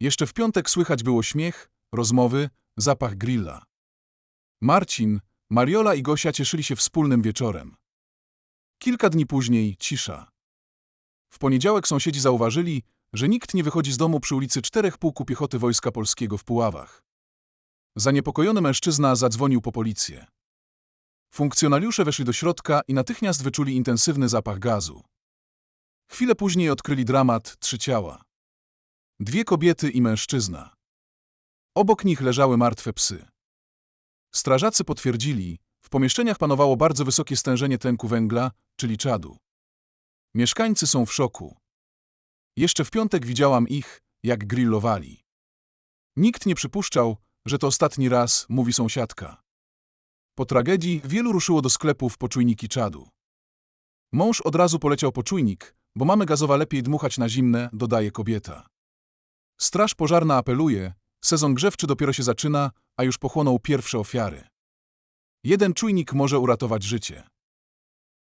Jeszcze w piątek słychać było śmiech, rozmowy, zapach grilla. Marcin, Mariola i Gosia cieszyli się wspólnym wieczorem. Kilka dni później cisza. W poniedziałek sąsiedzi zauważyli, że nikt nie wychodzi z domu przy ulicy Czterech Pułku Piechoty Wojska Polskiego w Puławach. Zaniepokojony mężczyzna zadzwonił po policję. Funkcjonariusze weszli do środka i natychmiast wyczuli intensywny zapach gazu. Chwilę później odkryli dramat trzy ciała. Dwie kobiety i mężczyzna. Obok nich leżały martwe psy. Strażacy potwierdzili, w pomieszczeniach panowało bardzo wysokie stężenie tlenku węgla, czyli czadu. Mieszkańcy są w szoku. Jeszcze w piątek widziałam ich, jak grillowali. Nikt nie przypuszczał, że to ostatni raz, mówi sąsiadka. Po tragedii wielu ruszyło do sklepów po czujniki czadu. Mąż od razu poleciał po czujnik, bo mamy gazowa lepiej dmuchać na zimne, dodaje kobieta. Straż pożarna apeluje, sezon grzewczy dopiero się zaczyna, a już pochłonął pierwsze ofiary. Jeden czujnik może uratować życie.